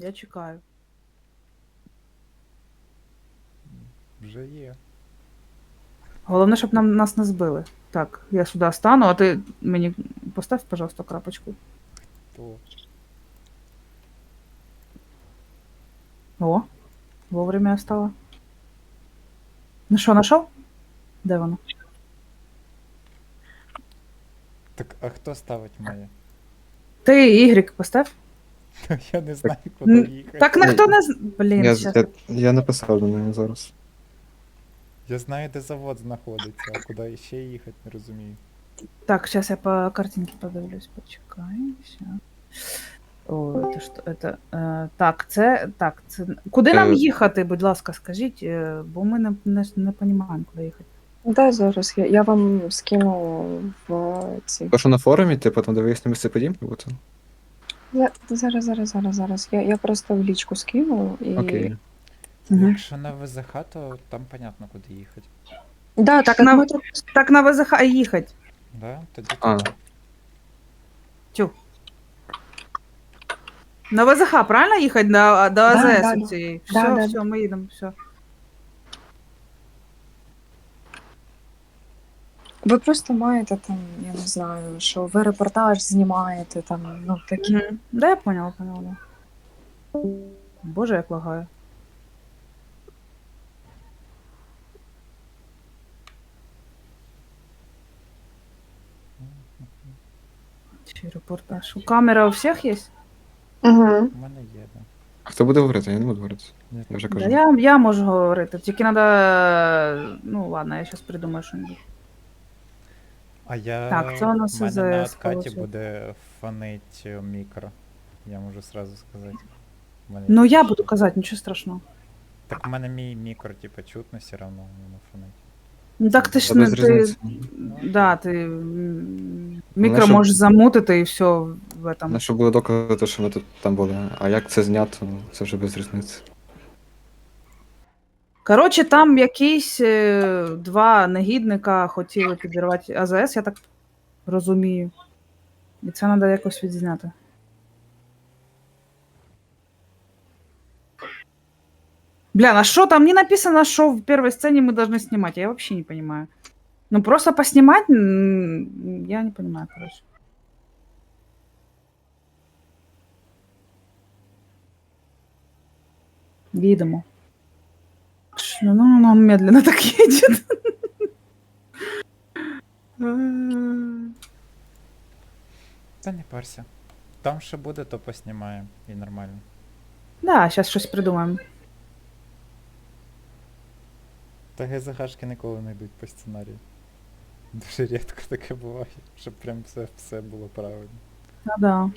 Я чекаю. Вже є. Головне, щоб нам нас не збили. Так, я сюди стану, а ти мені постав, пожалуйста, крапочку. То. О, вовремя я стала. Ну що, знайшов? Де воно? Так, а хто ставить моє? Ти Y постав? Я не знаю, куди їхати. Так ніхто не з- Блін, Я, щас. я, я написав до неї зараз. Я знаю, де завод знаходиться, а куди ще їхати, не розумію. Так, сейчас я по картинке подивлюсь, почекай. Ща. О, это що, это, е, так, це, так, це, куди нам Е. їхати, будь ласка, скажіть, е, бо ми не, не, не розуміємо, куди їхати. Да, зараз я, я вам скину в ці. То, що на форумі, ти потім дивись на місце подій, бо це. Я, зараз, зараз, зараз, зараз. Я, я просто в лічку скину і. Окей. Мгм. Якщо на ВЗХ, то там понятно, куди їхати. Да, Так, так, на- ми тут Так на ВЗХ їхати. Да? Тоді А. Тю. На ВЗХ, правильно їхати до, до Да, АЗС да, да. цієї? Да, Все, да, все, ми їдемо, все. Ви просто маєте там, я не знаю, що ви репортаж знімаєте, там, ну такі. Мгм. Да, я поняла, поняла. да. Боже, як лагаю. Чи репортаж? У камера у всіх є? Угу. У мене є, да. А хто буде говорити? Я не буду говорити. Я вже Да, кажу. я, я можу говорити. Тільки треба. Ну ладно, я зараз придумаю щось. А я. Так, це у нас в мене на откаті голосу. буде фонить е, мікро. Я можу сразу сказати. В мене Ну я буду казати, нічого страшного. Так у мене мій мікро, типа, чутно все равно воно фонить. Ну так ти ж не без ти. різниці. Да, ти м, мікро щоб- можеш замутити і все в этом. На що були докази, то, що ми тут там були. А як це знято, ну, це вже без різниці. Коротше, там якісь е, два негідника хотіли підірвати АЗС, я так розумію. І це треба якось відзняти. Бля, а что там не написано, что в первой сцене мы должны снимать? Я вообще не понимаю. Ну просто поснимать, м, я не понимаю, короче. Видимо. Ну, ну, он медленно так едет. Та не парся. Там що буде, то поснімаємо. І нормально. Да, сейчас щось придумаємо. Та ГЗХшки ніколи не йдуть по сценарію. Дуже рідко таке буває, щоб прям все, все було правильно. Ну да.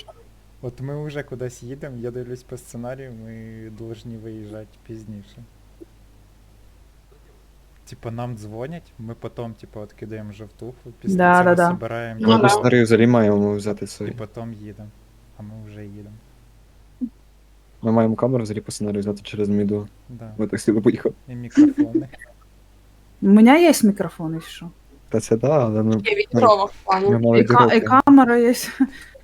От ми вже кудись їдемо, я дивлюсь по сценарію, ми повинні виїжджати пізніше. Типа нам дзвонять, ми потім, типа, от кидаємо жовтуху, після Да, цього да, да. збираємо Ну, Ми да. по взагалі маємо взяти і потім їдемо. А ми вже їдемо. Ми маємо камеру взагалі по сценарію взяти через міду. Да. Ми так сюди поїхали. І мікрофони. У меня есть микрофон еще. Та це да, але ми, Я відкрова в ми плані. мали И, ка- и діроки. камера есть.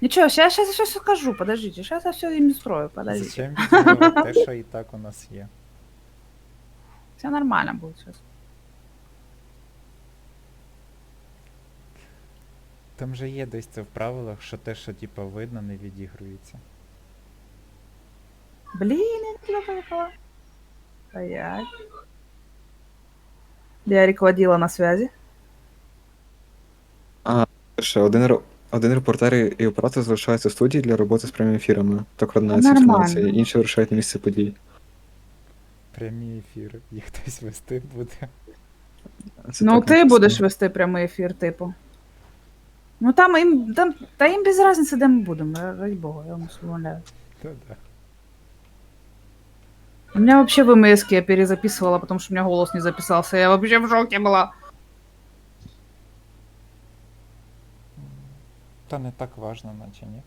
Ничего, сейчас, сейчас, сейчас скажу, подождите. Сейчас я все им строю, подождите. Зачем відігравати те, що і так у нас є? Все нормально будет сейчас. Там же є десь це в правилах, що те, що типа видно, не відігрується. Блин, я не туда поехала. Стоять. Я руководила на связи. Ще один, ре- один репортер і і оператор залишаються в студії для роботи з прямими ефірами та координації Нормально. інформації. Інші вирушають на місце подій. Прямі ефіри. Їх хтось вести буде. Це ну, так ти написано. будеш вести прямий ефір, типу. Ну там їм, там, та їм без разниці, де ми будемо, ра- ради Бога, я вам умоляю. Та-да. У меня вообще в МС я перезаписывала, потому что у меня голос не записался. Я вообще в шоке была. Та не так важно, наче ні.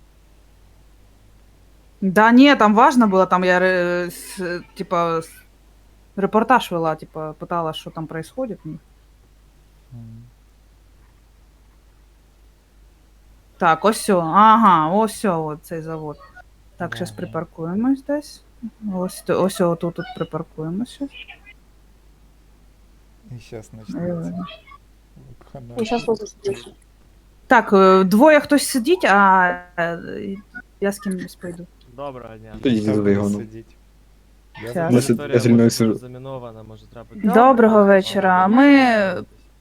Да не, там важно было, там я ре- с- типа с- репортаж вела, типа пыталась, что там происходит. у них. М. Так, ось все. Ага, ось все, вот цей завод. Так, зараз припаркуємось десь. Ось, ось отут тут припаркуємось. щас. І зараз почнеться. Ну, сейчас вот. Так, е, двоє хтось сидіть, а е, я з кимось пойду. Доброго дня. Тоді за вигону. сидіть. Я може сижу. замінована, може трапити. Доброго вечора. Ми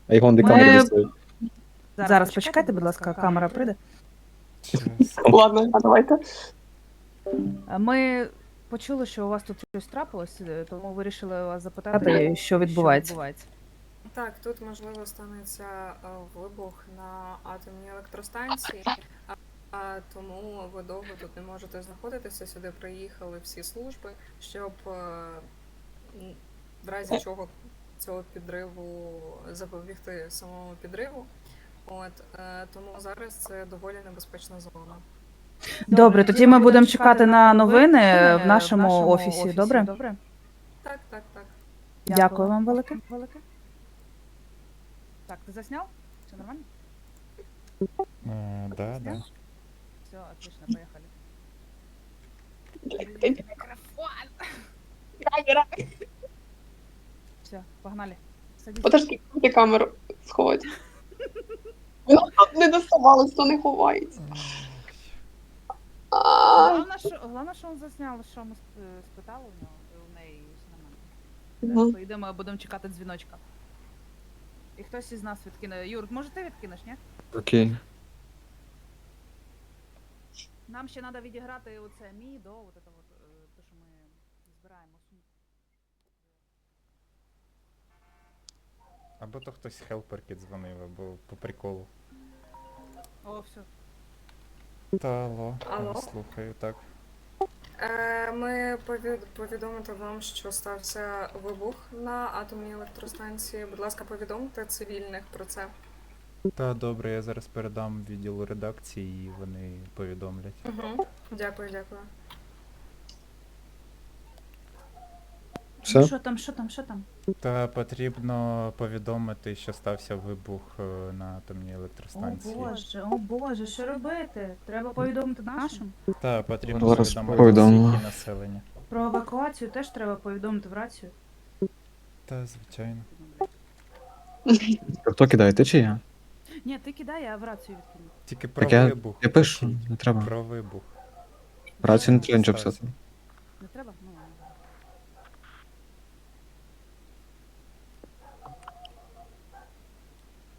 А його де Ми- камера достає. Зараз почекайте, будь ласка, камера прийде. Ладно, а давайте. Ми почули, що у вас тут щось трапилось, е, тому вирішили вас запитати, що відбувається. Так, тут можливо станеться е, вибух на атомній електростанції, а, а тому ви довго тут не можете знаходитися. Сюди приїхали всі служби, щоб е, в разі чого цього підриву запобігти самому підриву. От е, тому зараз це доволі небезпечна зона. Добре, тоді ми будемо чекати на новини в нашому офісі. Добре? Добре. Так, так, так. Дякую вам велике. велике. Так, ти засняв? Все нормально? Е, Да, да. Все, отлично, поехали. Все, погнали. Садись. Подожди, камеру сховати. Вона там не доставалась, то не ховається. А, Головне, що, головне, що він засняв, що ми сп- спитали у нього, і у неї все нормально. Мгм. Поїдемо, будемо чекати дзвіночка. І хтось із нас відкине. Юр, може ти відкинеш, ні? Окей. Нам ще треба відіграти оце мі до от это вот, е, те, що ми збираємо сумку. Або то хтось хелперки дзвонив, або по приколу. О, все. Та алло, Алло? слухаю, так. Е, Ми повід- повідомити вам, що стався вибух на атомній електростанції. Будь ласка, повідомте цивільних про це. Та добре, я зараз передам відділу редакції, і вони повідомлять. Угу. Дякую, дякую. Все? Що там, що там, що там? Та потрібно повідомити, що стався вибух е, на атомній електростанції. О боже, о боже, що робити? Треба повідомити нашим. Та потрібно Зараз повідомити повідомимо. всіх і населення. Про евакуацію теж треба повідомити в рацію. Та звичайно. Хто кидає, ти чи я? Ні, ти кидай, я в рацію відкину. Тільки про Так я- вибух. Я пишу, не треба. Про вибух. Працю не треба нічого писати. Не треба? Ну ладно.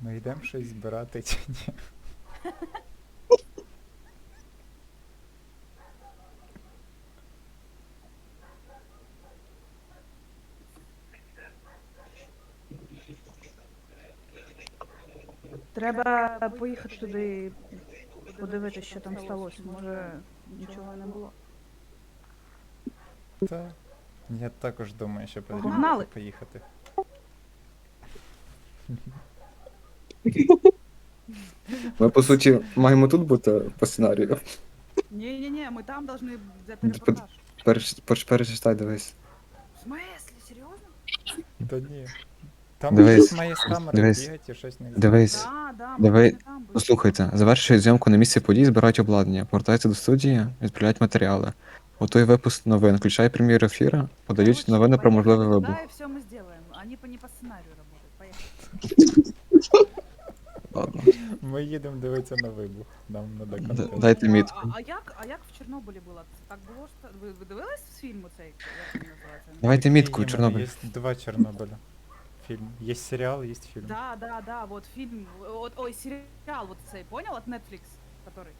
Ми йдемо щось збирати чи ні? Треба поїхати туди, подивитися, що там сталося. Може, нічого не було. Та. Я також думаю, що потрібно Погнали. поїхати. Ми, по суті, маємо тут бути по сценарію. Ні, ми там взяти Ну, репортаж. Перш, перш, перечитай, дивись. В смислі, серйозно? Та ні. Там Дивись, хтось має з камери дивись, бігати і щось не Дивись. Да, да, Давай, там. Послухайте, завершують зйомку на місці подій, збирають обладнання, повертаються до студії, відправляють матеріали. Готує випуск новин, включає прем'єр ефіра, подають Короче, новини про можливий вибух. и все мы сделаем. Они по не по сценарию работают. Поехали. Ладно. Ми їдемо дивитися на вибух. Нам надо Д- контент. Дайте А, мітку. а, а, як, а як в Чорнобилі було? Це так було? що- Ви, ви дивились фільм оцей? Як він називається? Давайте Такий мітку, іменно, Чорнобиль. Є два Чорнобиля. Фільм. Є серіал, є фільм. Да, да, да, вот фильм, вот, ой, сериал вот цей, понял, от Netflix, который?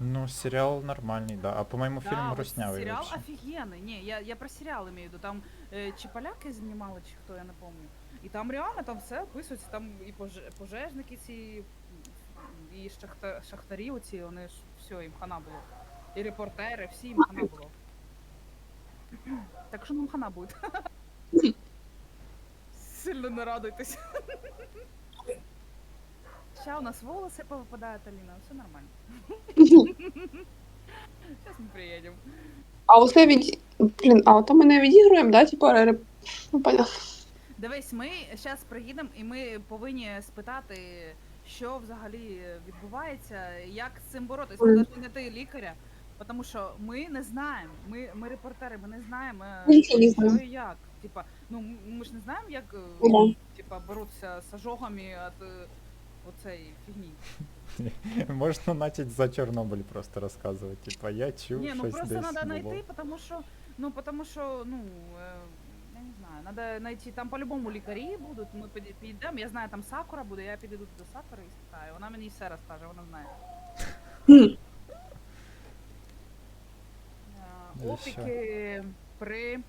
Ну, серіал нормальний, да. А по-моєму, Да, фільм вот руснявий. сериал вообще. офигенный. Не, я, я про сериал имею в виду. Там э, чи поляки знімали, чи хто, я не помню. І там реально там все описується, там і поже- пожежники ці, м, і шахта, шахтарі оці, вони ж все, їм хана було. І репортери, всі їм хана було. Так що нам хана буде. Сильно не радуйтесь. Ща у нас волоси повипадають, Аліна, все нормально. Сейчас мы приедем. а оце від... Блін, а ото ми не відігруємо, да? Типу, ре- ну, понятно. Дивись, ми зараз приїдемо і ми повинні спитати, що взагалі відбувається, як з цим боротися. Ми Мгм. повинні знайти лікаря Тому що ми не знаємо. Ми, ми репортери, ми не знаємо, Ми нічого не що знаємо. і як. Типа, ну ми ж не знаємо, як е, Да. типа, боротися з ожогами від е, оцеї фігні. Можна начать за Чорнобиль просто розказувати. Типа, я чув, Ні, ну щось просто десь треба було. знайти, тому що, ну, потому що, ну, е, треба знайти, там по-любому лікарі будуть, ми піді- підійдемо, я знаю, там Сакура буде, я підійду до Сакури і спитаю, вона мені все розкаже, вона знає. Е, Опіки при,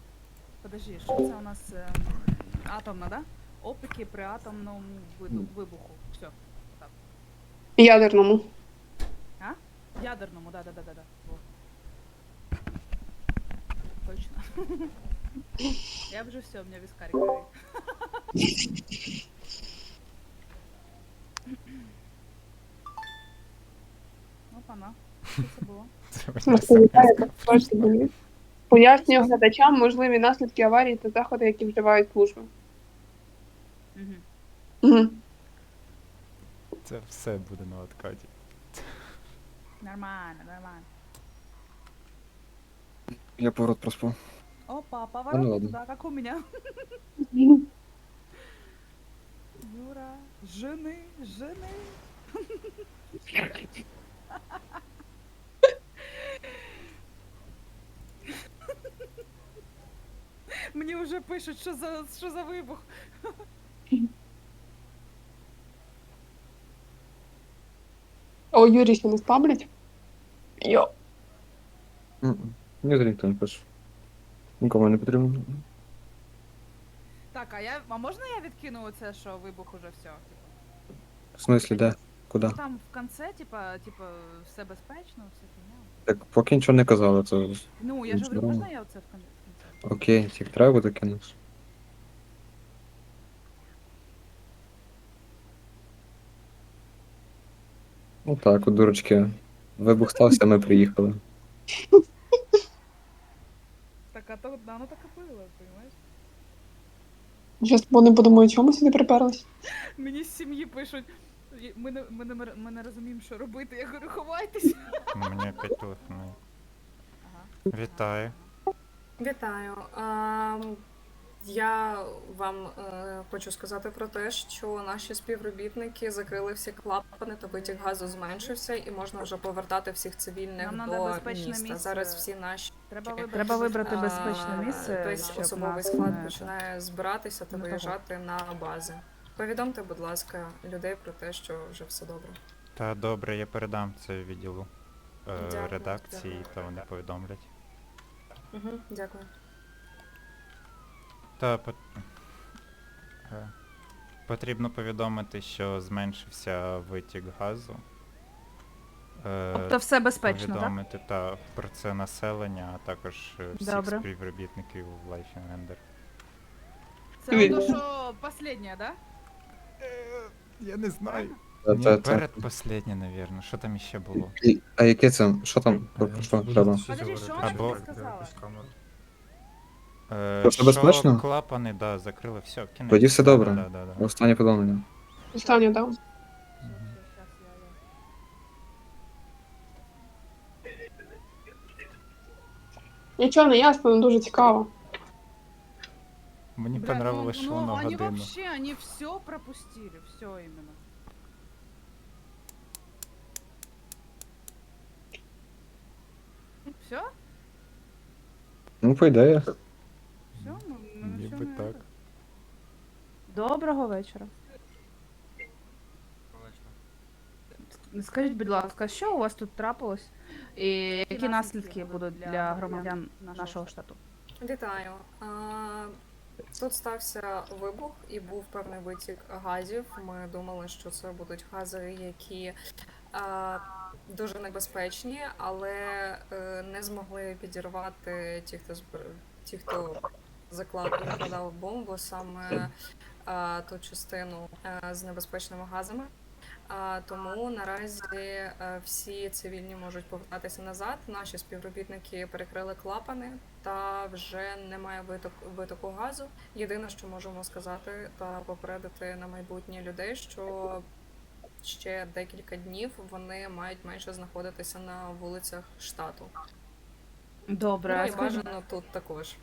подожди, що це у нас е, атомна, да? Опіки при атомному виду- вибуху, все. Ядерному. Ядерному, да, да, да, да, да. Во. Точно. Я вже все, у меня вискарик горит. Опа-на. Що це було? Розповідає. Пояснює глядачам можливі наслідки аварії та заходи, які вживають служби. Угу. Угу. Це все буде на откаті. Нормально, нормально. Я поворот проспав. Опа, ну поворот туда, как у меня. Юра, жены, жены. Мені вже пишуть, що за, що за вибух. О, Юрій ще не спаблять? Йо. М-м. Ні, за ніхто не пише. Нікому не потрібно. Так, а я. А можна я відкину оце, що вибух уже все? В смислі, де? Куди? Ну там в кінці, типа, типа, все безпечно, все фігня. Так поки нічого не казали, то Ну, я ж говорю, Здорово. можна я оце в кін- в кінці? окей, тільки треба буде кинути. Ну так, от дурочки. Вибух стався, ми приїхали. А да, ну так і було, понимаєш? Зараз бо не чому сюди приперлись. Мені з сім'ї пишуть. Ми не, ми, не, ми не розуміємо, що робити. Я говорю, ховайтеся. Мені опять телефонує. Ага. Вітаю. Вітаю. Ем, Я вам е, хочу сказати про те, що наші співробітники закрили всі клапани, то витік газу зменшився, і можна вже повертати всіх цивільних Нам надо до безпечне міста. місце. Зараз всі наші Треба вибрати, Треба вибрати безпечне місце. Тобто особовий склад не- починає збиратися та виїжджати на бази. Повідомте, будь ласка, людей про те, що вже все добре. Та добре, я передам це відділу е, Дякую, редакції, дякую. та вони повідомлять. Угу, дякую. Та пот... е, потрібно повідомити, що зменшився витік газу. Е, Тобто все безпечно, так? повідомити та про це населення, а також е, всіх Добре. співробітників Life in Render. Це то, що останнє, да? Я не знаю. Та- Ні, та- та. передпосліднє, навірно. Що там іще було? І- А яке це? Що там? Про про що треба? Подожди, що вона Або- тобі сказала? Е, все безпечно? клапани, да, закрили, все, кінець. Тоді все добре. Да, да, да. Останнє повідомлення. Останнє, так. Щас, щас, я- я- Нічого не ясно, але дуже цікаво. Мені Блядь, понравилось, ну, що ну, воно они годину. вообще, они все пропустили, все именно. Все? Ну, по ідеї. Все? Ми, ми на Ніби всьому так. это. Доброго вечора. Скажіть, будь ласка, що у вас тут трапилось? І які наслідки будуть для громадян нашого штату? Вітаю. Тут стався вибух і був певний витік газів. Ми думали, що це будуть гази, які дуже небезпечні, але е, не змогли підірвати ті, хто ті, хто заклад бомбу, саме ту частину е, з небезпечними газами. А, тому наразі е, всі цивільні можуть повертатися назад. Наші співробітники перекрили клапани та вже немає виток, витоку газу. Єдине, що можемо сказати та попередити на майбутнє людей, що ще декілька днів вони мають менше знаходитися на вулицях штату. Добре, Ну і бажано тут також.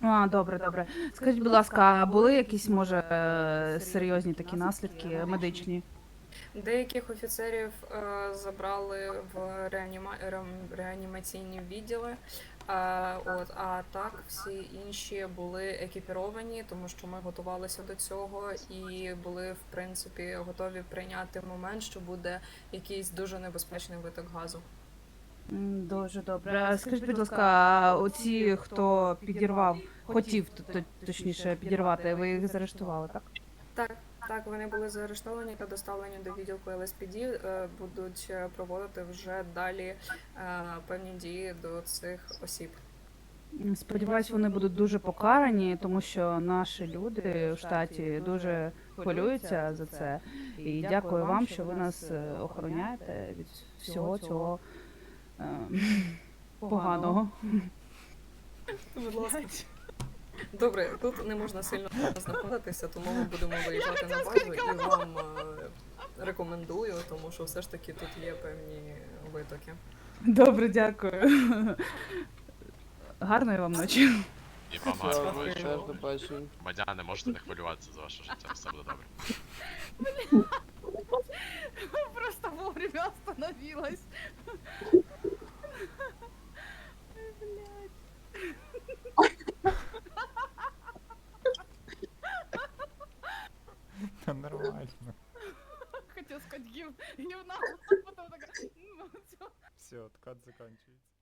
а, добре, добре. Скажіть, будь ласка, були якісь, може, серйозні такі наслідки медичні? Деяких офіцерів е, забрали в реаніма... реанімаційні відділи. Е, от, а так всі інші були екіпіровані, тому що ми готувалися до цього і були в принципі готові прийняти момент, що буде якийсь дуже небезпечний виток газу. Дуже добре. Скажіть, будь ласка, а оці, хто підірвав, хотів точніше підірвати, ви їх заарештували, так? Так, так, вони були заарештовані та доставлені до відділку ЛСПД. е, Будуть е, проводити вже далі е, певні дії до цих осіб. Сподіваюсь, вони будуть дуже покарані, тому що наші люди в штаті дуже хвилюються за це. І дякую вам, що ви нас охороняєте від всього цього е, поганого. Будь ласка. Добре, тут не можна сильно знаходитися, тому ми будемо виїжджати на базу і вам е, рекомендую, тому що все ж таки тут є певні витоки. Добре, дякую. Гарної вам ночі. І вам гарного вечора. до можете не хвилюватися за ваше життя, все буде добре. Просто вовремя остановилась. Нормально. Хотел сказать гив, гивна, потом такая, ну, все. Все, откат заканчивается.